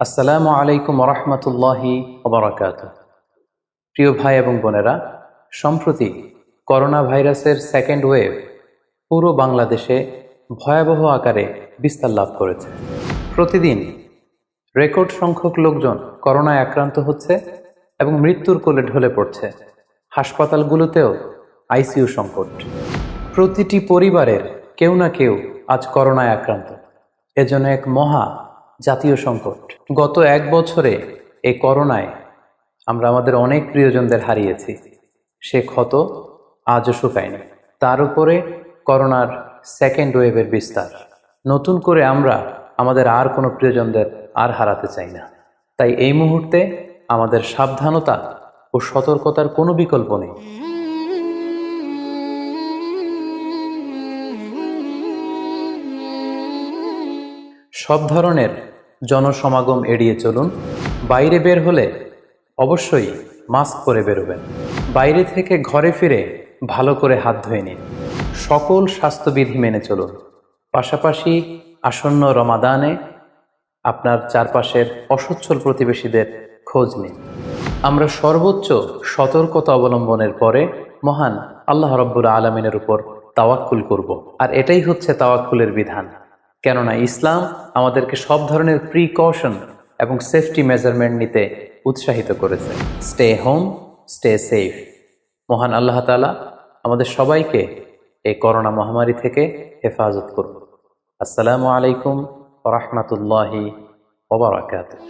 আসসালামু আলাইকুম রহমতুল্লাহি ওবরাকাত প্রিয় ভাই এবং বোনেরা, সম্প্রতি করোনা ভাইরাসের সেকেন্ড ওয়েভ পুরো বাংলাদেশে ভয়াবহ আকারে বিস্তার লাভ করেছে। প্রতিদিন রেকর্ড সংখ্যক লোকজন করোনায় আক্রান্ত হচ্ছে এবং মৃত্যুর কোলে ঢলে পড়ছে হাসপাতালগুলোতেও আইসিইউ সংকট। প্রতিটি পরিবারের কেউ না কেউ আজ করোনায় আক্রান্ত। এজন্য এক মহা জাতীয় সংকট। গত এক বছরে এই করোনায় আমরা আমাদের অনেক প্রিয়জনদের হারিয়েছি। সে ক্ষত আজও শুকায়নি। তার উপরে করোনার সেকেন্ড ওয়েভের বিস্তার। নতুন করে আমরা আমাদের আর কোনো প্রিয়জনদের আর হারাতে চাই না। তাই এই মুহূর্তে আমাদের সাবধানতা ও সতর্কতার কোনো বিকল্প নেই। সব ধরনের জনসমাগম এড়িয়ে চলুন। বাইরে বের হলে অবশ্যই মাস্ক পরে বেরোবেন। বাইরে থেকে ঘরে ফিরে ভালো করে হাত ধুয়ে নিন। সকল স্বাস্থ্যবিধি মেনে চলুন। পাশাপাশি আসন্ন রমাদানে আপনার চারপাশের অসচ্ছল প্রতিবেশীদের খোঁজ নিন। আমরা সর্বোচ্চ সতর্কতা অবলম্বনের পরে মহান আল্লাহ রব্বুল আলমিনের উপর তাওয়াক্কুল করব। আর এটাই হচ্ছে তাওয়াক্কুলের বিধান। কেননা ইসলাম আমাদেরকে সব ধরনের প্রিকশন এবং সেফটি মেজারমেন্ট নিতে উৎসাহিত করেছে। স্টে হোম স্টে সেফ মহান আল্লাহ তালা আমাদের সবাইকে এই করোনা মহামারী থেকে হেফাজত করুন। আসসালামু আলাইকুম রহমতুল্লাহি ওবরাকাতুহ